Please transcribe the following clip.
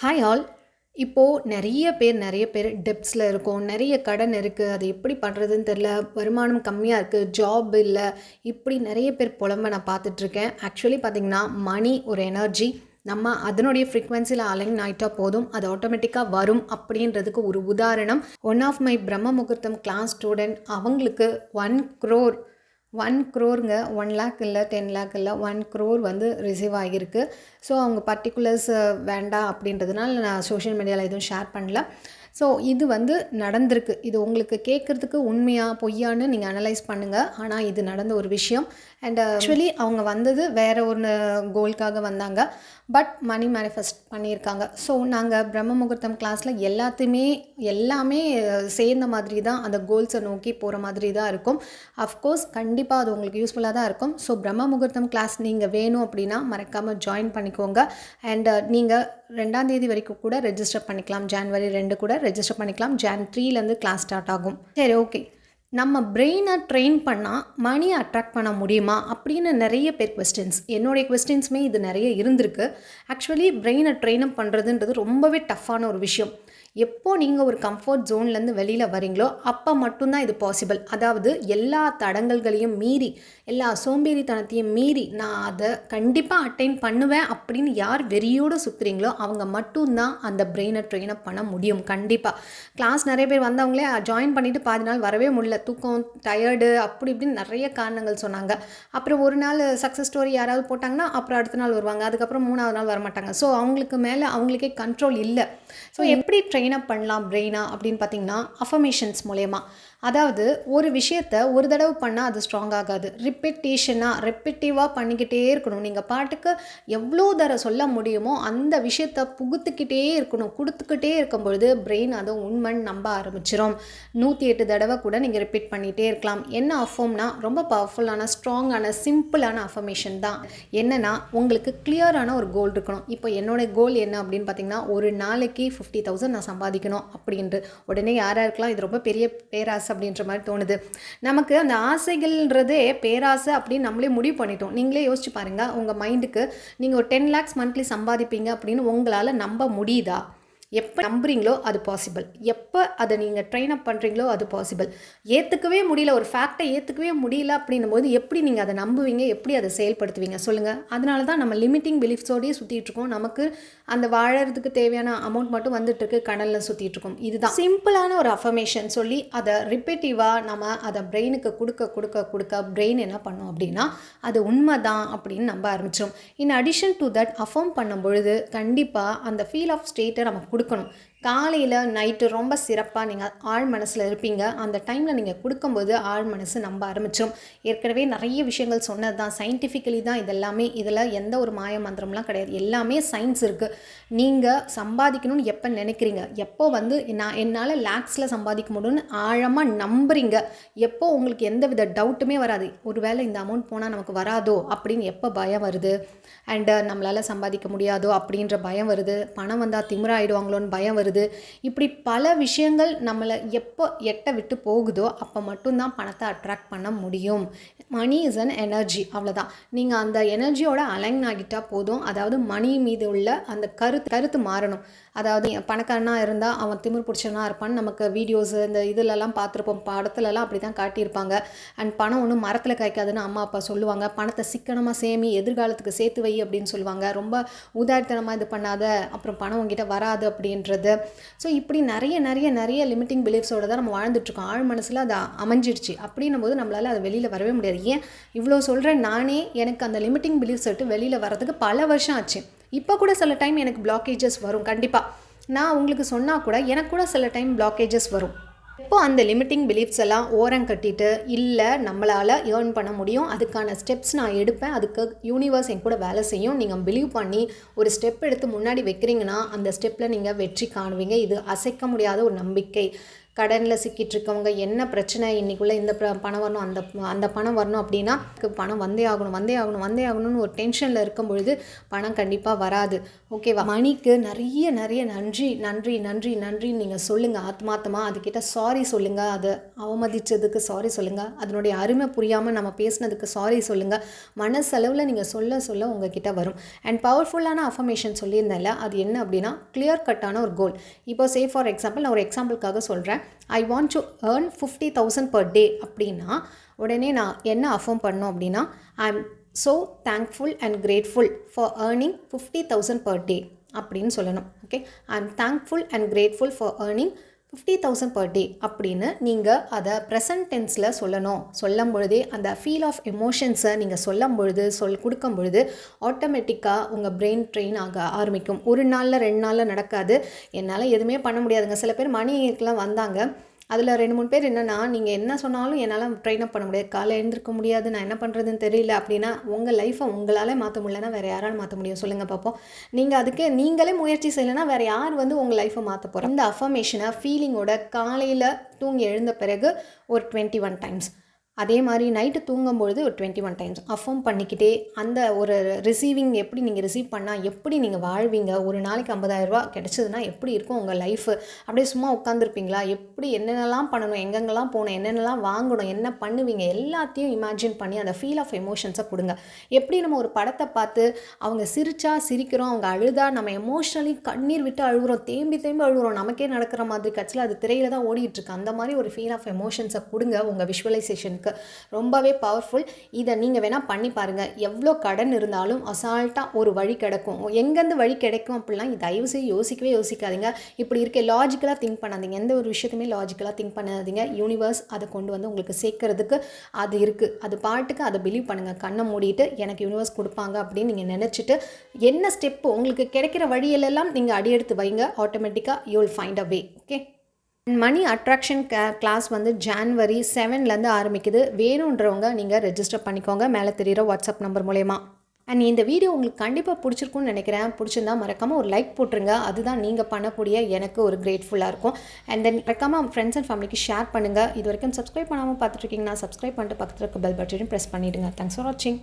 Hi all இப்போது நிறைய பேர் நிறைய பேர் டெப்ஸில் இருக்கோம். நிறைய கடன் இருக்குது அது எப்படி பண்ணுறதுன்னு தெரில வருமானம் கம்மியாக இருக்குது ஜாப் இல்லை. இப்படி நிறைய பேர் புலம்ப நான் பார்த்துட்ருக்கேன். ஆக்சுவலி பார்த்திங்கன்னா மணி ஒரு எனர்ஜி நம்ம அதனுடைய ஃப்ரீக்வன்சியில் அலைன் ஆகிட்டா போதும். அது ஆட்டோமேட்டிக்காக வரும் அப்படின்றதுக்கு ஒரு உதாரணம். One of my brahma muhurtham class student அவங்களுக்கு ஒன் க்ரோர் ஒன் க்ரோருங்க ஒன் லேக் இல்லை டென் லேக் இல்லை ஒன் க்ரோர் வந்து ரிசீவ் ஆகியிருக்கு. ஸோ அவங்க பர்டிகுலர்ஸ் வேண்டாம் அப்படின்றதுனால நான் சோஷியல் மீடியாவில் எதுவும் ஷேர் பண்ணல. ஸோ இது வந்து நடந்திருக்கு. இது உங்களுக்கு கேட்குறதுக்கு உண்மையாக பொய்யான்னு நீங்கள் அனலைஸ் பண்ணுங்கள் ஆனால் இது நடந்த ஒரு விஷயம். அண்ட் ஆக்சுவலி um, அவங்க வந்தது வேறு ஒன்று கோல்க்காக வந்தாங்க. பட் மணி மேனிஃபெஸ்ட் பண்ணியிருக்காங்க. ஸோ நாங்கள் பிரம்ம முகூர்த்தம் கிளாஸில் எல்லாத்தையுமே எல்லாமே சேர்ந்த மாதிரி தான் அந்த கோல்ஸை நோக்கி போகிற மாதிரி தான் இருக்கும். அஃப்கோர்ஸ் கண்டிப்பாக அது உங்களுக்கு யூஸ்ஃபுல்லாக தான் இருக்கும். ஸோ பிரம்ம முகூர்த்தம் கிளாஸ் நீங்கள் வேணும் அப்படின்னா மறக்காமல் ஜாயின் பண்ணிக்கோங்க. அண்ட் நீங்கள் ரெண்டாம் தேதி வரைக்கும் கூட ரெஜிஸ்டர் பண்ணிக்கலாம். ஜான்வரி ரெண்டு கூட ரெஜிஸ்டர் பண்ணிக்கலாம். ஜான் த்ரீலேருந்து கிளாஸ் ஸ்டார்ட் ஆகும். சரி ஓகே நம்ம பிரெயினை ட்ரெயின் பண்ணால் மணி அட்ராக்ட் பண்ண முடியுமா? அப்படின்னு நிறைய பேர் கொஸ்டின்ஸ் என்னுடைய கொஸ்டின்ஸுமே இது நிறைய இருந்திருக்கு. ஆக்சுவலி பிரெயினை ட்ரெயின் அப் பண்ணுறதுன்றது ரொம்பவே டஃப்பான ஒரு விஷயம். எப்போ நீங்கள் ஒரு கம்ஃபர்ட் ஜோன்லேருந்து வெளியில் வரீங்களோ அப்போ மட்டும்தான் இது பாசிபிள் அதாவது எல்லா தடங்கல்களையும் மீறி எல்லா சோம்பேறித்தனத்தையும் மீறி நான் அதை கண்டிப்பாக அட்டைன் பண்ணுவேன் அப்படின்னு யார் வெறியோடு சுற்றுறீங்களோ அவங்க மட்டும்தான் அந்த பிரெயினை ட்ரெயின் பண்ண முடியும். கண்டிப்பாக கிளாஸ் நிறைய பேர் வந்தவங்களே ஜாயின் பண்ணிவிட்டு பாதி நாள் வரவே முடியல. தூக்கம் டயர்டு அப்படி இப்படின்னு நிறைய காரணங்கள் சொன்னாங்க. அப்புறம் ஒரு நாள் சக்ஸஸ் ஸ்டோரி யாராவது போட்டாங்கன்னா அப்புறம் அடுத்த நாள் வருவாங்க. அதுக்கப்புறம் மூணாவது நாள் வரமாட்டாங்க. ஸோ அவங்களுக்கு மேலே அவங்களுக்கே கண்ட்ரோல் இல்லை. ஸோ எப்படி ட்ரெயின் அப் பண்ணலாம் பிரெயினா அப்படின்னு பார்த்தீங்கன்னா அஃபர்மேஷன்ஸ் மூலயமா. அதாவது ஒரு விஷயத்த ஒரு தடவை பண்ணால் அது ஸ்ட்ராங் ஆகாது. ரிப்பிட்டேஷனாக ரெப்பிட்டிவாக பண்ணிக்கிட்டே இருக்கணும். நீங்கள் பாட்டுக்கு எவ்வளோ தடவை சொல்ல முடியுமோ அந்த விஷயத்த புகுத்துக்கிட்டே இருக்கணும். கொடுத்துக்கிட்டே இருக்கும் பொழுது பிரெயின் அதை உண்மைன்னு நம்ப ஆரம்பிச்சிடும் நூற்றி எட்டு தடவை கூட நீங்கள் ரிப்பீட் பண்ணிகிட்டே இருக்கலாம். என்ன அஃபோம்னா ரொம்ப பவர்ஃபுல்லான ஸ்ட்ராங்கான சிம்பிளான அஃபர்மேஷன் தான். என்னென்னா உங்களுக்கு கிளியரான ஒரு கோல் இருக்கணும். இப்போ என்னோடய கோல் என்ன அப்படின்னு பார்த்தீங்கன்னா ஒரு நாளைக்கு ஃபிஃப்டி தௌசண்ட் நான் சம்பாதிக்கணும் அப்படின்ட்டு. உடனே யாராக இருக்கலாம் இது ரொம்ப பெரிய பேராசை அப்படின்ற மாதிரி தோணுது. நமக்கு அந்த ஆசைகள்ன்றதே பேராசை அப்படின்னு நம்மளே முடிவு பண்ணிட்டோம். நீங்களே யோசிச்சு பாருங்கள் உங்கள் மைண்டுக்கு நீங்கள் ஒரு டென் லேக்ஸ் மந்த்லி சம்பாதிப்பீங்க அப்படின்னு உங்களால் நம்ப முடியுதா? எப்போ நம்புறீங்களோ அது பாசிபிள் எப்போ அதை நீங்கள் ட்ரெயின் அப் பண்ணுறீங்களோ அது பாசிபிள் ஏற்றுக்கவே முடியல ஒரு ஃபேக்டை ஏற்றுக்கவே முடியல அப்படின்னும் போது எப்படி நீங்கள் அதை நம்புவீங்க எப்படி அதை செயல்படுத்துவீங்க சொல்லுங்கள் அதனால தான் நம்ம லிமிட்டிங் பிலீஃப்ஸோடையே சுற்றிட்டு இருக்கோம். நமக்கு அந்த வாழறதுக்கு தேவையான அமௌண்ட் மட்டும் வந்துட்டுருக்கு கடலில் சுற்றிட்டுருக்கோம் இதுதான். சிம்பிளான ஒரு அஃபர்மேஷன் சொல்லி அதை ரிப்பேட்டிவாக நம்ம அதை பிரெயினுக்கு கொடுக்க கொடுக்க கொடுக்க பிரெயின் என்ன பண்ணோம் அப்படின்னா அது உண்மை தான் அப்படின்னு நம்ப ஆரம்பிச்சிடும் in addition to that affirm பண்ணும் பொழுது கண்டிப்பாக அந்த ஃபீல் ஆஃப் ஸ்டேட்டை நம்ம come காலையில் நைட்டு ரொம்ப சிறப்பாக நீங்கள் ஆழ் மனசில் இருப்பீங்க. அந்த டைமில் நீங்கள் கொடுக்கும்போது ஆழ் மனசு நம்ப ஆரம்பிச்சிடும் ஏற்கனவே நிறைய விஷயங்கள் சொன்னது தான் சயின்டிஃபிக்கலி தான் இதெல்லாமே இதில் எந்த ஒரு மாய மந்திரம்லாம் கிடையாது. எல்லாமே சயின்ஸ் இருக்குது நீங்கள் சம்பாதிக்கணும்னு எப்போ நினைக்கிறீங்க? எப்போ வந்து நான் என்னால் லேக்ஸில் சம்பாதிக்க முடியும்னு ஆழமாக நம்புறீங்க. எப்போ உங்களுக்கு எந்த வித டவுட்டுமே வராது. ஒருவேளை இந்த அமௌண்ட் போனால் நமக்கு வராதோ அப்படின்னு எப்போ பயம் வருது? அண்டு நம்மளால் சம்பாதிக்க முடியாதோ அப்படின்ற பயம் வருது. பணம் வந்தால் திமிராயிடுவாங்களோன்னு பயம் வருது. இப்படி பல விஷயங்கள் நம்மளை எப்போ எட்ட விட்டு போகுதோ அப்போ மட்டும்தான் பணத்தை அட்ராக்ட் பண்ண முடியும். மணி இஸ் அன் எனர்ஜி அவ்வளோதான் நீங்கள் அந்த எனர்ஜியோட அலைன் ஆகிட்டால் போதும். அதாவது மணி மீது உள்ள அந்த கருத்து கருத்து மாறணும். அதாவது பணக்காரனாக இருந்தால் அவன் திமிர் பிடிச்சவனா இருப்பான்னு நமக்கு வீடியோஸ் இந்த இதிலலாம் பார்த்துருப்போம். படத்துலலாம் அப்படி தான் காட்டியிருப்பாங்க. அண்ட் பணம் ஒன்றும் மரத்தில் காய்க்காதுன்னு அம்மா அப்பா சொல்லுவாங்க. பணத்தை சிக்கனமாக சேமி எதிர்காலத்துக்கு சேர்த்து வை அப்படின்னு சொல்லுவாங்க. ரொம்ப உதாரித்தனமாக இது பண்ணாத அப்புறம் பணம் உங்ககிட்ட வராது அப்படின்றது. ஸோ இப்படி நிறைய நிறைய நிறைய லிமிட்டிங் பிலீஃப்ஸோட தான் நம்ம வாழ்ந்துட்டுருக்கோம். ஆழ் மனசில் அது அமைஞ்சிடுச்சு. அப்படின்னும் போது நம்மளால் அது வெளியில் வரவே முடியாது. ஏன்? இவ்வளோ சொல்கிறேன் நானே எனக்கு அந்த லிமிட்டிங் பிலீஃப்ஸ் விட்டு வெளியில் வரதுக்கு பல வருஷம் ஆச்சு. இப்போ கூட சில டைம் எனக்கு பிளாக்கேஜஸ் வரும் கண்டிப்பாக நான் உங்களுக்கு சொன்னால் கூட எனக்கு கூட சில டைம் பிளாக்கேஜஸ் வரும். இப்போ அந்த லிமிட்டிங் பிலீஃப்ஸ் எல்லாம் ஓரம் கட்டிட்டு இல்லை நம்மளால் ஏர்ன் பண்ண முடியும். அதுக்கான ஸ்டெப்ஸ் நான் எடுப்பேன். அதுக்கு யூனிவர்ஸ் என் கூட வேலை செய்யும். நீங்கள் பிலீவ் பண்ணி ஒரு ஸ்டெப் எடுத்து முன்னாடி வைக்கிறீங்கன்னா அந்த ஸ்டெப்பில் நீங்கள் வெற்றி காணுவீங்க. இது அசைக்க முடியாத ஒரு நம்பிக்கை. கடனில் சிக்கிட்டு இருக்கவங்க என்ன பிரச்சனை? இன்றைக்குள்ளே இந்த பணம் வரணும். அந்த அந்த பணம் வரணும் அப்படின்னா பணம் வந்தே ஆகணும் வந்தே ஆகணும் வந்தே ஆகணும்னு ஒரு டென்ஷனில் இருக்கும் பொழுது பணம் கண்டிப்பாக வராது. ஓகேவா மணிக்கு நிறைய நிறைய நன்றி நன்றி நன்றி நன்றின்னு நீங்கள் சொல்லுங்கள் ஆத்மாத்தமாக அதுக்கிட்ட சாரி சொல்லுங்கள் அதை அவமதித்ததுக்கு சாரி சொல்லுங்கள் அதனுடைய அருமை புரியாமல் நம்ம பேசுனதுக்கு சாரி சொல்லுங்கள் மனசளவில் நீங்கள் சொல்ல சொல்ல உங்ககிட்ட வரும். அண்ட் பவர்ஃபுல்லான அஃபர்மேஷன் சொல்லியிருந்தேன்ல அது என்ன அப்படின்னா கிளியர் கட்டான ஒரு கோல் இப்போ சே ஃபார் எக்ஸாம்பிள் நான் ஒரு எக்ஸாம்பிளுக்காக சொல்கிறேன் I want to earn fifty thousand per day அப்படின்னா உடனே நான் என்ன அஃபர்ம் பண்ணோம் அப்படின்னா I am so thankful and grateful for earning fifty thousand per day அப்படின்னு சொல்லணும் okay I am thankful and grateful for earning fifty thousand per day அப்படின்னு நீங்கள் அதை ப்ரெசன்ட் டென்ஸில் சொல்லணும். சொல்லும் பொழுதே அந்த ஃபீல் ஆஃப் எமோஷன்ஸை நீங்கள் சொல்லும் பொழுது சொல் கொடுக்கும் பொழுது ஆட்டோமேட்டிக்காக உங்கள் பிரெயின் ட்ரெயின் ஆக ஆரம்பிக்கும். ஒரு நாளில் ரெண்டு நாளில் நடக்காது. என்னால் எதுவுமே பண்ண முடியாதுங்க. சில பேர் மணிக்கெலாம் வந்தாங்க. அதில் ரெண்டு மூணு பேர் என்னென்னா நீங்கள் என்ன சொன்னாலும் என்னால் ட்ரெயின் அப் பண்ண முடியாது. காலை எழுந்திருக்க முடியாது. நான் என்ன பண்ணுறதுன்னு தெரியல அப்படின்னா உங்கள் லைஃப்பை உங்களால் மாற்ற முடியலன்னா வேறு யாரால் மாற்ற முடியும்? சொல்லுங்கள் பார்ப்போம் நீங்கள் அதுக்கு நீங்களே முயற்சி செய்யலைன்னா வேறு யார் வந்து உங்கள் லைஃப்பை மாற்ற போகிறோம் இந்த அஃபர்மேஷனை ஃபீலிங்கோட காலையில் தூங்கி எழுந்த பிறகு ஒரு டுவெண்ட்டி ஒன் டைம்ஸ் அதே மாதிரி நைட்டு தூங்கும்பொழுது ஒரு டுவெண்ட்டி ஒன் டைம்ஸ் அஃபார்ம் பண்ணிக்கிட்டே அந்த ஒரு ரிசீவிங் எப்படி நீங்கள் ரிசீவ் பண்ணால் எப்படி நீங்கள் வாழ்வீங்க ஒரு நாளைக்கு ஐம்பதாயிரரூபா கிடச்சதுன்னா எப்படி இருக்கும் உங்கள் லைஃபு அப்படியே சும்மா உட்காந்துருப்பீங்களா எப்படி என்னென்னலாம் பண்ணணும் எங்கெங்கெல்லாம் போகணும் என்னென்னலாம் வாங்கணும் என்ன பண்ணுவீங்க? எல்லாத்தையும் இமேஜின் பண்ணி அந்த ஃபீல் ஆஃப் எமோஷன்ஸை கொடுங்க. எப்படி நம்ம ஒரு படத்தை பார்த்து அவங்க சிரிச்சா சிரிக்கிறோம் அவங்க அழுதா நம்ம எமோஷ்னலி கண்ணீர் விட்டு அழுகிறோம் தேம்பி தேம்பி அழுகுறோம் நமக்கே நடக்கிற மாதிரி கட்சியில் அது திரையில் தான் ஓடிட்டுருக்கு அந்த மாதிரி ஒரு ஃபீல் ஆஃப் எமோஷன்ஸை கொடுங்க உங்கள் விஷுவலைசேஷனுக்கு ரொம்பவே பவர்ஃபுல் இதை நீங்கள் வேணால் பண்ணி பாருங்கள் எவ்வளோ கடன் இருந்தாலும் அசால்ட்டாக ஒரு வழி கிடைக்கும். எங்கேருந்து வழி கிடைக்கும் அப்படிலாம் தயவு செய்து யோசிக்கவே யோசிக்காதீங்க. இப்படி இருக்க லாஜிக்கலாக திங்க் பண்ணாதீங்க. எந்த ஒரு விஷயத்தையுமே லாஜிக்கலாக திங்க் பண்ணாதீங்க. யூனிவர்ஸ் அதை கொண்டு வந்து உங்களுக்கு சேர்க்கறதுக்கு அது இருக்குது அது பாட்டுக்கு அதை பிலீவ் பண்ணுங்கள் கண்ணை மூடிட்டு எனக்கு யூனிவர்ஸ் கொடுப்பாங்க அப்படின்னு நீங்கள் நினச்சிட்டு என்ன ஸ்டெப்பு உங்களுக்கு கிடைக்கிற வழியிலெல்லாம் நீங்கள் அடியெடுத்து வைங்க. ஆட்டோமேட்டிக்காக you will find a way okay money attraction class வந்து ஜான்வரி செவன்லேருந்து ஆரம்பிக்குது. வேணுன்றவங்க நீங்கள் ரெஜிஸ்டர் பண்ணிக்கோங்க. மேலே தெரிகிற வாட்ஸ்அப் நம்பர் மூலயமா. அண்ட் இந்த வீடியோ உங்களுக்கு கண்டிப்பாக பிடிச்சிருக்கும்னு நினைக்கிறேன். பிடிச்சிருந்தா மறக்காமல் ஒரு லைக் போட்டுருங்க. அதுதான் நீங்கள் பண்ணக்கூடிய எனக்கு ஒரு கிரேட்ஃபுல்லாக இருக்கும். அண்ட் தென் மறக்காமல் ஃப்ரெண்ட்ஸ் அண்ட் ஃபேமிலிக்கு ஷேர் பண்ணுங்கள் இது வரைக்கும் சப்ஸ்கிரைப் பண்ணாமல் பார்த்துட்ருக்கீங்கன்னா சப்ஸ்கிரைப் பண்ணிட்டு பக்கத்தில் இருக்க பெல் பட்டனையும் ப்ரெஸ் பண்ணிவிடுங்க தேங்க்ஸ் ஃபார் வாட்சிங்